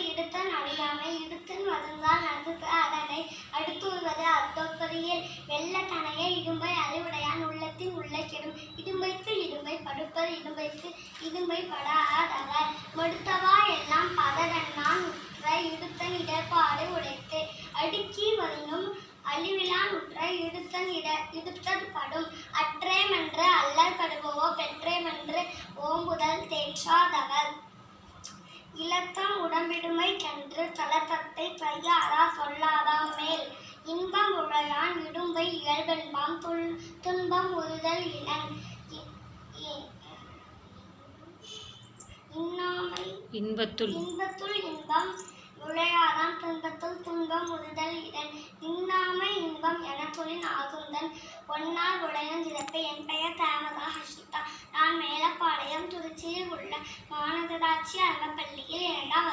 இடுத்தன் அறியாமை இடுத்தன் வருந்தால் நடுத்து அதனை அடுத்துவது அத்தொப்பதியில் வெள்ள கணைய இடும்பை அறிவுடையான். உள்ளத்தின் உள்ள கெடும். இடும்பைத்து இடும்பை படுப்பது இடும்பைத்து இடும்பை படாதவ. மடுத்தவா எல்லாம் பதகன்னான் உற்ற இடுத்தன் இடர்பாடு உடைத்து அடுக்கி வரினும் அழிவிலான் உற்ற இடுத்தன் இட இடுத்தது படும். அற்றேமென்று அல்லற்படுபவோ பெற்றேமென்று ஓம்புதல் தேற்றாதவர். தலத்தத்தை கையாரா சொல்லாதா மேல்? இன்பம் உழையான் இடும்பை இயல்பென்பாம் துல் துன்பம் உறுதல் இளன் இ- இ- இன்னாமை இன்பத்துள். இன்பத்துள் இன்பம் விளையாடாம் துன்பத்துள் துன்பம் உறுதல் இடன் இன்னாமை இன்பம் என சொல்லின் ஆகுந்தன். பொன்னார் உடையன் சிறப்பு. என் பெயர் தேமதா ஹர்ஷிதா. நான் மேலப்பாளையம் திருச்சியில் உள்ள மாநகராட்சி அரங்கப்பள்ளியில் இரண்டாம்